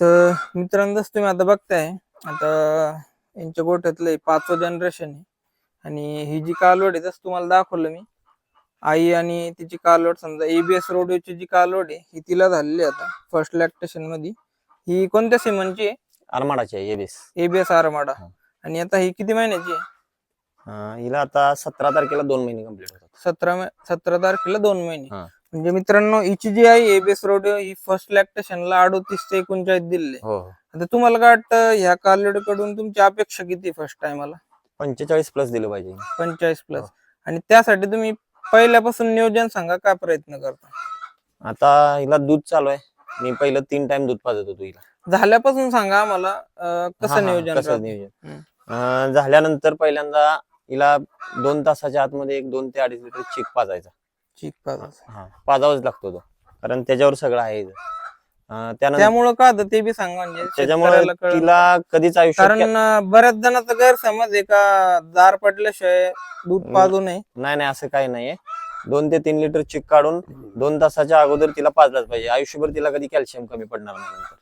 तर मित्रांनो जसं तुम्ही आता बघताय आता यांच्या गोठ्यातलं पाचवं जनरेशन आहे. आणि ही जी कालवड आहे जसं तुम्हाला दाखवलं मी आई आणि तिची कालवड समजा एबीएस रोडची जी कालवड आहे ही तिला झालेली आहे आता फर्स्ट लॅक्टेशनमध्ये ही कोणत्या सिमनची आहे? आरमाडाची आहे एबीएस एबीएस आरमाडा. आणि आता ही किती महिन्याची आहे? हिला आता सतरा तारखेला दोन महिने कंप्लीट होतात. सतरा सतरा तारखेला दोन महिने. म्हणजे मित्रांनो हिची जी आहे एबीएस रोड ही फर्स्ट लॅक्टेशनला अडोतीस ते एकोणचाळीस दिले हो. आता तुम्हाला काय वाटतं ह्या कालवडीकडून तुमची अपेक्षा किती फर्स्ट टाइमला पंचेचाळीस प्लस दिलं पाहिजे. पंचेचाळीस प्लस हो. आणि त्यासाठी तुम्ही पहिल्यापासून नियोजन सांगा काय प्रयत्न करता? आता हिला दूध चालू आहे. मी पहिलं तीन टाइम दूध पाजत होतो हिला. झाल्यापासून सांगा आम्हाला कसं नियोजन कसं? नियोजन? झाल्यानंतर पहिल्यांदा हिला दोन तासाच्या आतमध्ये एक दोन ते अडीच लिटर चिक पाजायचा. चिक पाजायचं. हा पाजावाच लागतो तो. कारण त्याच्यावर सगळं आहे इथं. अं, त्यानंतर त्यामुळं होतं? ते बी सांगा म्हणजे त्याच्यामुळे शेतकऱ्याला कळलं. तिला कधीच आयुष्यात कारण अं, बऱ्याच जणांचा गैरसमज आहे का? दार पडल्याशिवाय दूध. पाजू नये. नाही नाही असं काही नाहीये. दोन ते तीन लिटर चिक काढून दोन तासाच्या अगोदर तिला पाजलाच पाहिजे. आयुष्यभर तिला कधी कॅल्शियम कमी पडणार नाही नंतर.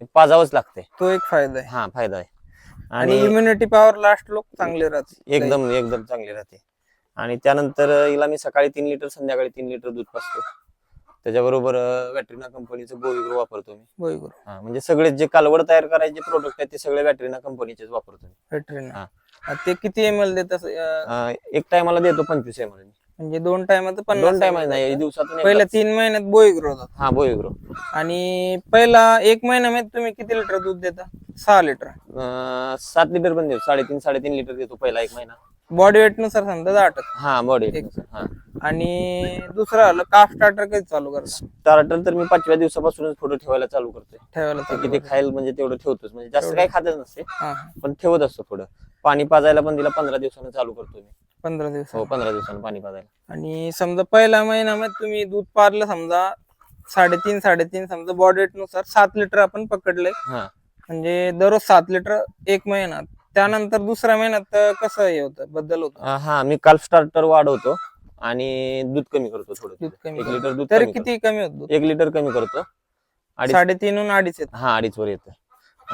हे पाजावंच लागते. तो एक फायदा आहे. हा फायदा आहे. आणि आणि इम्युनिटी पॉवर लास्ट लोक चांगले राहते. एकदम एकदम चांगली राहते. आणि त्यानंतर हिला मी सकाळी तीन लिटर संध्याकाळी तीन लिटर दूध पाजतो. त्याच्याबरोबर वॅटरिना कंपनीचं गोविग्रो वापरतो मी. हा म्हणजे सगळे जे कालवड तयार करायचे प्रोडक्ट आहेत ते सगळे वॅटरिना कंपनीचेच वापरतो मी. वेटरीना हा. ते किती एम एल देत असं, अं, अं, एक टायमाला देतो पंचवीस एम एल म्हणजे दोन टायमात दोन टाइम नाही दिवसातून एकदा. पहिल्या तीन महिन्यात बोई ग्रोथ हा गोविग्रो आणि पहिला एक महिन्यामध्ये तुम्ही किती लिटर दूध देता? सहा लिटर. सात लिटर पण देतो. साडेतीन साडेतीन लिटर देतो पहिला एक महिना. बॉडी वेटनुसार समजा टक्के. हा बॉडी एक- हा. आणि दुसरं आलं काफ स्टार्टर कधी चालू करता स्टार्टर तर मी पाचव्या दिवसापासूनच थोडं ठेवायला चालू करतोय. ठेवायला ते चालू किती. खायला म्हणजे तेवढं ठेवतोच. म्हणजे जास्त. काही खातच नसते हा, पण ठेवत असतो थोडं पाणी पाजायला पण तिला पंधरा दिवसानं चालू करतो मी. पंधरा दिवस हो पंधरा दिवसानं पाणी पाजायला. आणि समजा पहिल्या महिन्यामध्ये तुम्ही दूध पारलं समजा साडेतीन साडेतीन समजा बॉडी वेटनुसार सात लिटर आपण पकडलंय. हा. म्हणजे दररोज सात लिटर एक महिन्यात. त्यानंतर दुसऱ्या महिन्यात अं, कसं हे होतं? बदल होतो. अं, हा मी काल स्टार्टर वाढवतो आणि दूध कमी करतो थोडं दूध कमी एक. लिटर दूध तरी कमी किती कमी होत दूध. एक लिटर कमी करतो. अडीच साडेतीनहून अडीच येत. हा अडीच वर येतं.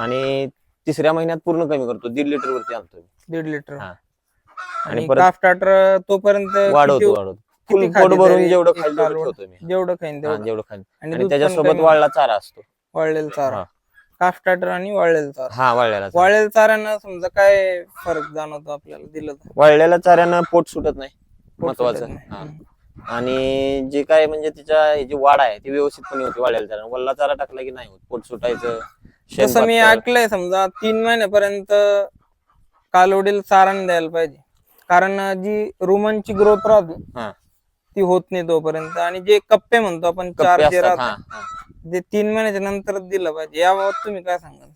आणि तिसऱ्या महिन्यात पूर्ण कमी करतो. दीड लिटर वरती आणतो मी. दीड लिटर हा. आणि परत- काफ स्टार्टर तोपर्यंत वाढवतो किती- वाढवतो. किती फुल खाली पोट भरून तरी जेवढं एक खाईल तेवढं कालवड? ठेवतो मी. जेवढं खाईन हा, तेवढं. जेवढं खाईल आणि आणि दूध पण त्याच्यासोबत कमी वाळला चारा असतो. वाळलेला चारा. हा. काफ स्टार्टर आणि वाळलेला चारा हा वाळलेला चारा. वाळलेल्या चाऱ्यानं समजा काय फरक जाणवतो आपल्याला दिलं तर वाळलेल्या चाऱ्यानं पोट सुटत नाही महत्वाचं नाही. हा. आणि जे काय म्हणजे तिच्या जी वाढ आहे ती व्यवस्थितपणे होती वाढलेल्या चाऱ्यानं वल्ला चारा टाकला की नाही होत पोट सुटायचं जसं मी. ऐकलंय समजा तीन महिन्यापर्यंत कालवडीला चारा नाही द्यायला पाहिजे कारण जी रुमनची ग्रोथ राहते हा. ती होत नाही तोपर्यंत. आणि जे कप्पे म्हणतो आपण चार जे राहतात हा. ते तीन महिन्याच्या नंतर दिलं पाहिजे. याबाबत तुम्ही काय सांगाल?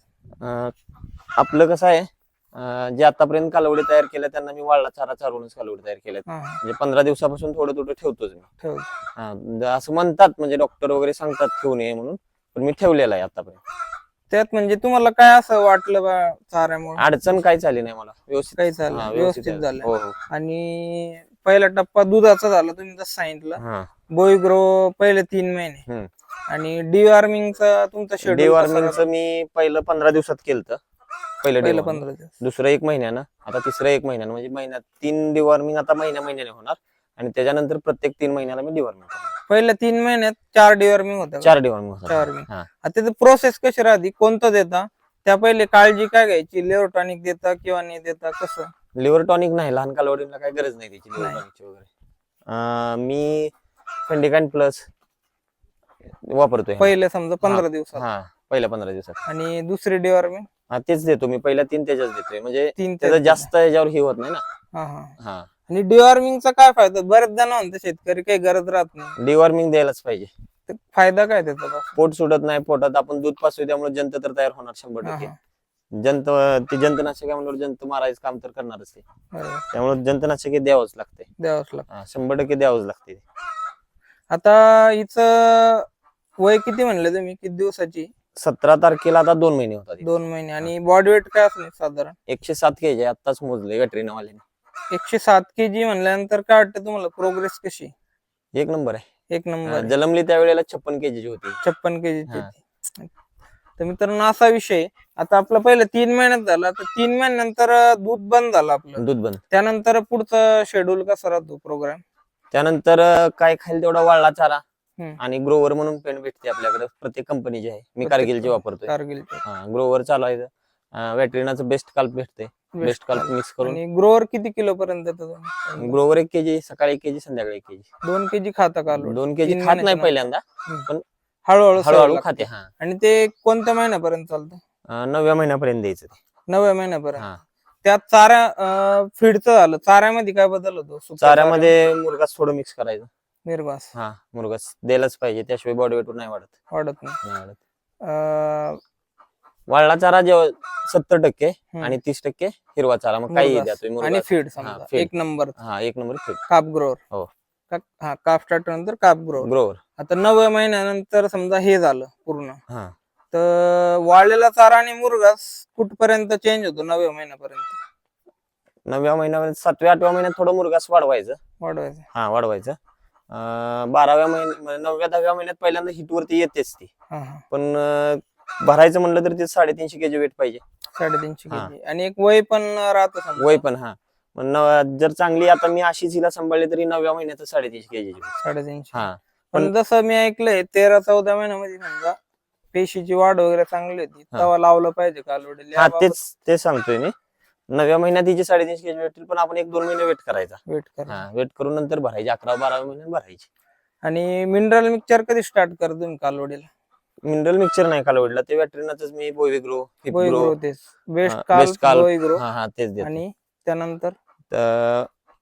आपलं कसं आहे अं, जे आतापर्यंत कालवडी तयार केल्या त्यांना मी वाळला चारा चालवूनच कालवडी तयार केल्या हा, म्हणजे पंधरा दिवसापासून थोडं थोडं ठेवतोच मी. ठेव. हा, असं म्हणतात म्हणजे डॉक्टर वगैरे सांगतात ठेवू नये म्हणून. पण मी ठेवलेला आहे आतापर्यंत. त्यात म्हणजे तुम्हाला काय असं वाटलं बा चाऱ्यामुळे? अडचण काही झाली नाही मला. व्यवस्थित. काही हा, झालं व्यवस्थित झालं. झालं. हो हो. आणि पहिला टप्पा दुधाचा झाला तुम्ही जसं सांगितलं बोई ग्रो पहिले तीन महिने. आणि डिवॉर्मिंगचा तुमचा शेड्यूल मी पहिलं पंधरा दिवसात केलं पहिलं. पंधरा दिवस. दुसरं एक महिन्यानं आता तिसरं एक महिन्यानं म्हणजे महिन्यात तीन डिवॉर्मिंग आता महिन्या महिन्याने होणार. आणि त्याच्यानंतर प्रत्येक तीन महिन्याला मी डिवॉर्मिंग पहिल्या तीन महिन्यात चार डिवॉर्मिंग होत्या का? चार डिवॉर्मिंग चार. हा. त्याची प्रोसेस कशी राहते? कोणतं देता? त्या पहिले काळजी काय घ्यायची? टॉनिक देता किंवा नाही देता? कसं? लिव्हर टॉनिक नाही लहान कालवडीला काही गरज नाही त्याची लिव्हर. टॉनिकची वगैरे. मी फेंडिकाइन प्लस वापरतोय. पहिले समजा पंधरा दिवसात. हा पहिल्या पंधरा दिवसात. आणि दुसरी डिवॉर्मिंग हा तेच देतो मी पहिल्या तीन त्याच्याच देतोय. म्हणजे तीन त्याचं जास्त याच्यावर हे होत नाही ना. हा आणि डिवॉर्मिंगचा काय फायदा? बरेच जण म्हणतात शेतकरी काही गरज राहत नाही. डिवॉर्मिंग द्यायलाच पाहिजे. तर फायदा काय त्याचा? पोट सुटत नाही पोटात आपण दूध पासू त्यामुळे जंत तर तयार होणार शंभर टक्के. जंत ती जंतनाशक आहे म्हणल्यावर जंत मारायचं काम तर करणारच ते. त्यामुळे जंतनाशक हे द्यावंच लागते द्यावंच लागतं शंभर टक्के द्यावंच लागते आता हिचं वय किती म्हणलं तुम्ही? किती दिवसाची? सतरा तारखेला आता दोन महिने होतात दोन महिने. आणि बॉडी वेट काय असणे साधारण? एकशे सात के जी आत्ताच मोजले गटरीनावाल्याने. एकशे सात के जी म्हणल्यानंतर काय वाटतं तुम्हाला? प्रोग्रेस कशी? एक नंबर आहे. एक नंबर जलमली त्यावेळेला छप्पन के जी होती. छप्पन के हा. जी तर मित्रांनो असा विषय आहे. आता आपलं पहिलं तीन महिन्यात झालं. तर तीन महिन्यानंतर दूध बंद झालं आपलं. दूध बंद. त्यानंतर पुढचं शेड्यूल कसा राहतो प्रोग्राम त्यानंतर काय खाईल तेवढा वाळला चारा. आणि ग्रोवर म्हणून पेंट भेटते आपल्याकडे. प्रत्येक कंपनीची आहे. मी कारगिलची वापरतोय. कारगिल हा ग्रोवर चालवायचं वेटरीनाचं बेस्ट काल्प भेटते बेस्ट काल्प मिक्स करून. आणि ग्रोअर किती किलो पर्यंत? ग्रोवर एक केजी सकाळी एक केजी संध्याकाळी एक केजी दोन केजी खाता काल दोन केजी खात नाही पहिल्यांदा हळूहळू हळूहळू. खाते हा. आणि ते कोणत्या महिन्यापर्यंत चालतं? अं, नवव्या महिन्यापर्यंत द्यायचं ते. महिन्यापर्यंत. हा. त्यात चारा फीडचं झालं. चाऱ्यामध्ये काय बदल होतो? चाऱ्यामध्ये मुरगास थोडं मिक्स करायचं. निर्वास हा मुरगास द्यायलाच पाहिजे. त्याशिवाय बॉडी वेट नाही वाढत. वाढत नाही. नाही वाढत. अं, वाळला चारा जेव्हा सत्तर टक्के हम्म. आणि तीस टक्के हिरवा चारा मग काही मुरघास. द्या तुम्ही आणि मुरघास. फीड हा, समजा. feed. एक नंबर. हा एक नंबर फीड. काप ग्रोअर हो. हा काप स्टार्ट नंतर काप ग्रोवर आता नव्या महिन्यानंतर समजा हे झालं पूर्ण. हा. तर वाळलेला चारा आणि मुरगास कुठपर्यंत चेंज होतो? नव्या महिन्यापर्यंत. नवव्या महिन्यापर्यंत सातव्या आठव्या महिन्यात थोडं मुरगास वाढवायचं. वाढवायचं. हा वाढवायचं. अं, बाराव्या महिन्यात नवव्या दहाव्या महिन्यात पहिल्यांदा हिट वरती येतेच ती. हा हा. पण अं, भरायचं म्हणलं तर ते साडेतीनशे केजी वेट पाहिजे. साडेतीनशे हा. केजी. आणि एक वय पण राहतं समजा. वय पण हा. मग नव- जर चांगली आता मी अशीच हिला सांभाळली तरी नवव्या महिन्यात साडेतीनशे केजी साडेतीनशे. हा. पण जसं मी ऐकलंय तेरा चौदा महिन्यामध्ये समजा पेशीची वाढ वगैरे चांगली होती. तेव्हा लावलं पाहिजे कालवडीला हा तेच ते सांगतोय मी. नवव्या महिन्यात हिची साडेतीनशे केजी भेटेल पण आपण एक दोन महिने वेट करायचा. वेट कर हा वेट करून नंतर भरायची अकरा बाराव्या महिन्यात भरायची. आणि मिनरल मिक्सचर कधी स्टार्ट कर तुम्ही कालवडीला मिनरल मिक्सचर नाही कालवडला ते वेटरीनाच मी बोवी ग्रो हिप बोई ग्रो ग्रो तेच बेस्ट काल best काल. बोई ग्रो हा तेच आणि त्यानंतर?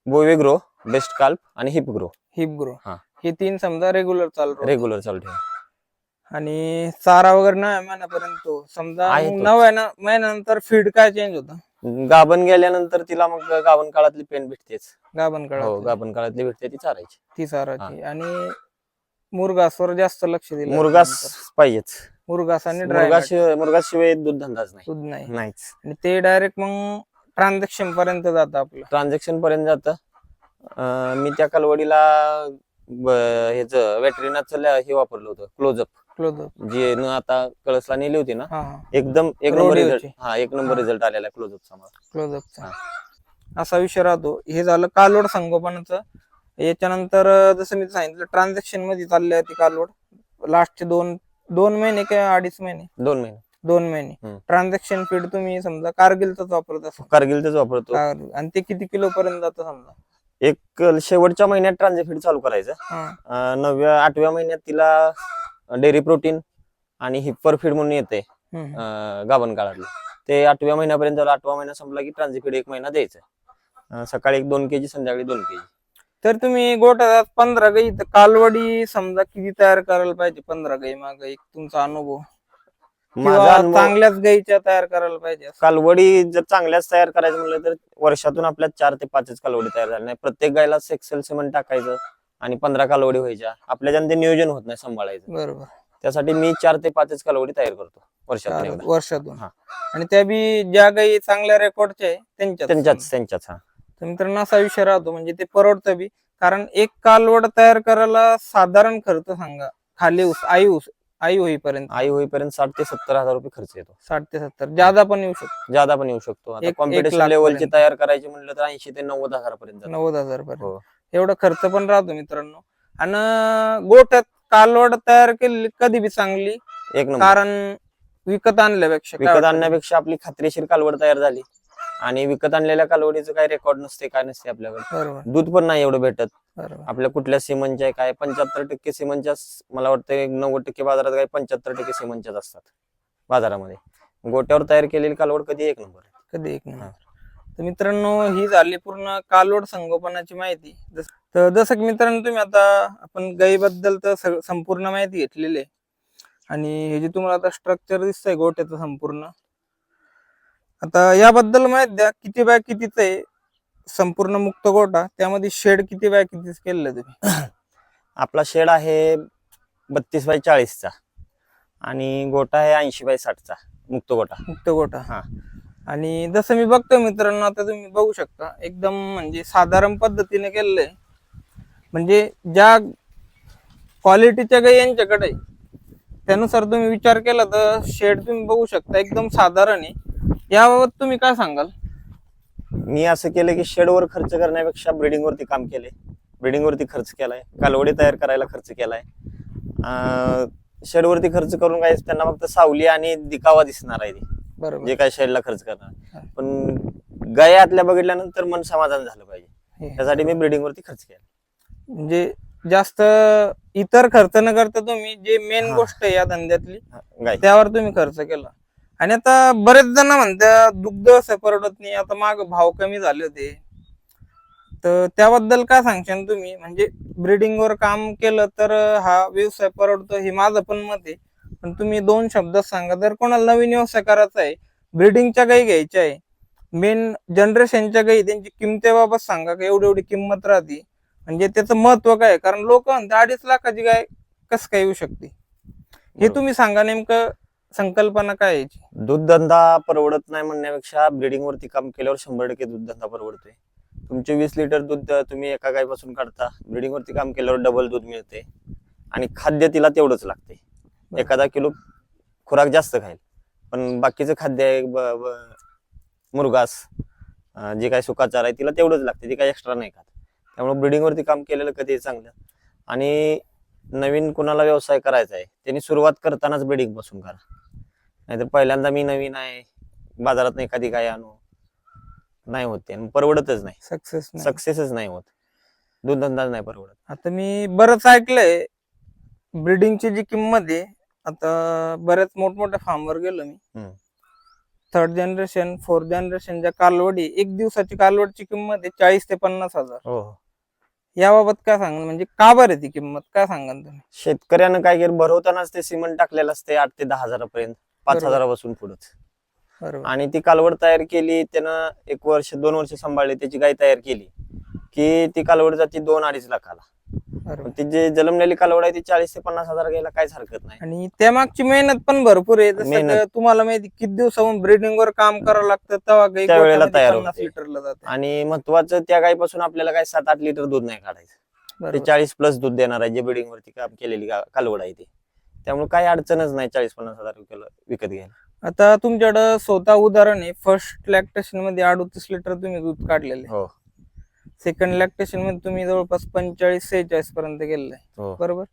बोवे ग्रो बेस्ट काल्प आणि हिप ग्रो. Hip grow. हा. हे तीन समजा रेग्युलर चालू राहतं. रेग्युलर चालू ठेवा. आणि चारा वगैरे नव्या महिन्यापर्यंत. समजा आहे तो. नव्या ना- महिन्यानंतर फीड काय चेंज होतं? गाभण गेल्यानंतर तिला मग गाभण काळातली पेन भेटतेच. गाभण हो काळात गाभण काळातली भेटते ती चारायची. ती चाराची आणि मुरगासवर जास्त लक्ष दिलं मुरगास पाहिजेच. मुरगास आणि ड्राय मुरगास मुरगास शिवाय दूध धंदाच नाही. दूध नाही. नाहीच. आणि ते डायरेक्ट मग ट्रान्झॅक्शन पर्यंत जातं आपलं. ट्रान्झॅक्शन पर्यंत जात. मी त्या कालवडीला ह्याच वेटरीनाचं हे वापरलं होतं क्लोजअप क्लोजअप जी न आता कळसला नेली होती ना? हा हा. एकदम एक नंबर. रिझल्ट हा एक नंबर. रिझल्ट आलेला क्लोजअपचा मला. क्लोजअपचा असा विषय राहतो. हे झालं कालवड संगोपनाचं. याच्यानंतर अं, जसं मी सांगितलं ट्रान्झॅक्शनमध्ये चालले आहे ती कालवड. लास्टचे दोन दोन महिने किंवा अडीच महिने? दोन महिने. दोन महिने. ट्रान्झॅक्शन फीड तुम्ही समजा कारगिलच वापरत असाल. कारगिलच वापरतो. कार- आणि ते किती किलो पर्यंत जातं समजा? एक शेवटच्या महिन्यात ट्रान्झॅक्शन चालू करायचं. हा. अं, नवव्या आठव्या महिन्यात तिला डेअरी प्रोटीन आणि हिप्पर फीड म्हणून येते हम्म. गाभण काळातलं. ते आठव्या महिन्यापर्यंत झालं आठवा महिना संपला की ट्रान्झिफीड एक महिना द्यायचं. अं, सकाळी एक दोन केजी संध्याकाळी दोन केजी. तर तुम्ही गोठ्यात पंधरा गाई तर कालवडी समजा किती तयार करायला पाहिजे? पंधरा गाई माग एक तुमचा अनुभव. माझा किंवा अनुभव चांगल्याच गाईच्या तयार करायला पाहिजे असं. कालवडी जर चांगल्याच तयार करायचं म्हणलं तर वर्षातून आपल्या चार ते पाचच कालवडी तयार झाल्या नाही. प्रत्येक गायला सेक्सेल सिमेंट टाकायचं आणि पंधरा कालवडी व्हायच्या. आपल्या ते नियोजन होत नाही सांभाळायचं. बरोबर. त्यासाठी मी चार ते पाचच कालवडी तयार करतो वर्षातून एकदा. वर्षातून. हा. आणि त्या बी ज्या गाई चांगल्या रेकॉर्डच्या आहे त्यांच्याच त्यांच्याच हा. तर मित्रांनो असा विषय राहतो. म्हणजे ते परवडतं बी. कारण एक कालवड तयार करायला साधारण खर्च सांगा. खाली ऊस आई ऊस आई होईपर्यंत. आई होईपर्यंत साठ ते सत्तर हजार रुपये खर्च येतो. साठ ते सत्तर. ज्यादा पण येऊ शकतो. ज्यादा पण येऊ शकतो. आता एक- एक कॉम्पिटिशन लेवलची पर्यंत. तयार करायची म्हणलं तर ऐंशी ते नव्वद हजारापर्यंत जातं. नव्वद हजार पर्यंत हो. एवढा खर्च पण राहतो मित्रांनो. आणि गोठ्यात कालवड तयार केलेली कधी बी चांगली. एक नंबर. कारण विकत आणल्यापेक्षा काय विकत वाटतं? आणण्यापेक्षा आपली खात्रीशीर कालवड तयार झाली. आणि विकत आणलेल्या कालवडीचं काही रेकॉर्ड नसते काय नसते आपल्याकडे. बरोबर. दूध पण नाही एवढं भेटत. बरोबर. आपल्या कुठल्या सिमनच्या आहे काय पंच्याहत्तर टक्के सिमनच्या मला वाटतं नव्वद टक्के बाजारात काही पंच्याहत्तर टक्के सिमनच्याच असतात बाजारामध्ये. गोट्यावर तयार केलेली कालवड कधी एक नंबर आहे. कधी एक नंबर. तर मित्रांनो ही झाली पूर्ण कालवड संगोपनाची माहिती. जस- तर जसं की मित्रांनो तुम्ही आता आपण गायीबद्दल तर सग- संपूर्ण माहिती घेतलेली आहे. आणि हे जे तुम्हाला आता स्ट्रक्चर दिसतंय गोट्याचं संपूर्ण आता याबद्दल माहीत द्या किती बाय कितीच आहे? संपूर्ण मुक्त गोटा त्यामध्ये शेड किती बाय कितीच केलेलं आहे तुम्ही? आपला शेड आहे बत्तीस बाय चाळीसचा आणि गोटा आहे ऐंशी बाय साठचा मुक्त गोटा मुक्त गोटा हा. आणि जसं मी बघतो मित्रांनो आता तुम्ही बघू शकता एकदम म्हणजे साधारण पद्धतीने केलेलं आहे. म्हणजे ज्या क्वालिटीच्या गाई यांच्याकडे त्यानुसार तुम्ही विचार केला तर शेड तुम्ही बघू शकता एकदम साधारण आहे. याबाबत तुम्ही काय सांगाल? मी असं केलं की शेडवर खर्च करण्यापेक्षा ब्रिडिंग वरती काम केले ब्रिडिंग वरती खर्च केलाय. कालवडी तयार करायला खर्च केलाय. शेडवरती खर्च करून काय त्यांना फक्त सावली आणि दिकावा दिसणार आहे बरोबर. जे काय शेडला खर्च. करणार. पण गाय आतल्या बघितल्यानंतर मन समाधान झालं पाहिजे. त्यासाठी मी ब्रिडिंग वरती खर्च केला. म्हणजे जास्त इतर खर्च न करता तुम्ही जे मेन. गोष्ट आहे या धंद्यातली गाय त्यावर तुम्ही खर्च केला. आणि आता बरेच जण म्हणतात दुग्ध व्यवसाय परवडत नाही आता माग भाव कमी झाले होते. तर त्याबद्दल काय सांगशाल तुम्ही? म्हणजे ब्रिडिंग वर काम केलं तर हा व्यवसाय परवडतो हे माझं पण मत आहे. पण तुम्ही दोन शब्द सांगा जर कोणाला नवीन व्यवसाय करायचा आहे ब्रिडिंगच्या गाई घ्यायच्या आहे मेन जनरेशनच्या गाई त्यांची किमतीबाबत सांगा का? एवढी एवढी किंमत राहते. म्हणजे त्याचं महत्त्व काय? कारण लोक अडीच लाखाची गाय कसं काय येऊ शकते? हे तुम्ही सांगा नेमकं संकल्पना काय याची? दूध धंदा परवडत नाही म्हणण्यापेक्षा ब्रिडिंग वरती काम केल्यावर शंभर टक्के दूध धंदा परवडतोय. तुमचे वीस लिटर दूध तुम्ही एका गायपासून काढता ब्रिडिंग वरती काम केल्यावर डबल दूध मिळते. आणि खाद्य तिला तेवढंच लागते. एखादा किलो खुराक जास्त खाईल. पण बाकीचं खाद्य आहे मुरगास जे काय सुकाचार आहे तिला तेवढंच लागते. ती काही एक्स्ट्रा नाही खात. त्यामुळे ब्रिडिंग वरती काम केलेलं कधी चांगलं. आणि नवीन कुणाला व्यवसाय करायचा आहे त्यांनी सुरुवात करतानाच ब्रिडिंगपासून करा. नाहीतर पहिल्यांदा मी नवीन आहे बाजारात एखादी गाय आणू नाही होत ते. परवडतच नाही. सक्सेस सक्सेसच नाही होत. दूध धंदा नाही परवडत. आता मी बरंच ऐकलंय ब्रिडिंगची जी किंमत आहे आता बऱ्याच मोठमोठ्या फार्मवर गेलो मी. थर्ड जनरेशन फोर्थ जनरेशनच्या कालवडी एक दिवसाची कालवडची किंमत आहे चाळीस ते पन्नास हजार. हो. याबाबत काय सांगाल? म्हणजे का बरं ती किंमत? काय सांगाल तुम्ही? शेतकऱ्यानं काय केलं? भरवतानाच ते सिमेंट टाकलेलं असते आठ ते दहा हजारापर्यंत. पाच. हजारापासून बरोबर. आणि ती कालवड तयार केली त्यानं एक वर्ष दोन वर्ष सांभाळली त्याची गाय तयार केली की ती कालवड जाते दोन अडीच लाखाला. बरोबर. ती जे जलमलेली कालवड आहे ती चाळीस ते पन्नास हजार घ्यायला काहीच हरकत नाही. आणि त्यामागची मेहनत पण भरपूर आहे. जसं मेहनत. का तुम्हाला माहिती किती दिवसाहून ब्रिडिंग वर काम करावं लागतं तेव्हा गाई त्यावेळेला गोठ्यामध्ये तयार पन्नास होते. लिटरला जाते. आणि महत्वाचं त्या गायपासून आपल्याला काय सात आठ लिटर दूध नाही काढायचं. ते बरोबर. चाळीस प्लस दूध देणार आहे जे ब्रिडिंग वरती काम केलेली गा- कालवड आहे ती. त्यामुळे काही अडचणच नाही चाळीस पन्नास हजार रुपयाला विकत घ्यायला. आता तुमच्याकडं स्वतः उदाहरण आहे फर्स्ट लॅक्टेशनमध्ये अडोतीस लिटर तुम्ही दूध काढलेले हो. सेकंड लॅक्टेशनमध्ये तुम्ही जवळपास पंचेचाळीस सेहेचाळीस पर्यंत गेलेलं आहे. हो. बरोबर?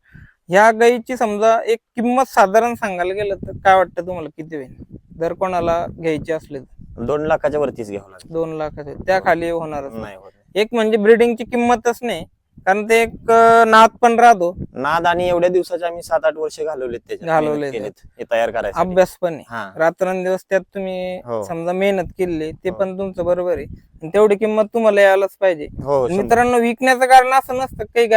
ह्या गाईची समजा एक किंमत साधारण सांगायला गेलं तर काय वाटतं तुम्हाला किती होईल? जर कोणाला घ्यायची असली तर. दोन लाखाच्या वरतीच घ्यावं लागेल. दोन लाखाचे त्या खाली होणारच नाही. नाही. होत. एक म्हणजे ब्रिडिंगची किंमतच नाही. कारण ते एक नाद पण राहतो नाद आणि एवढ्या दिवसाचे आम्ही सात आठ वर्ष घालवलेत त्याच्यात घालवलेत. मेहनत केलीत हे तयार करायचं अभ्यास पण आहे हा रात्रंदिवस त्यात तुम्ही हो. समजा मेहनत केली ते हो. पण तुमचं बरोबर आहे आणि तेवढी किंमत तुम्हाला यायलाच पाहिजे हो शंभर. मित्रांनो विकण्याचं कारण असं नसतं काही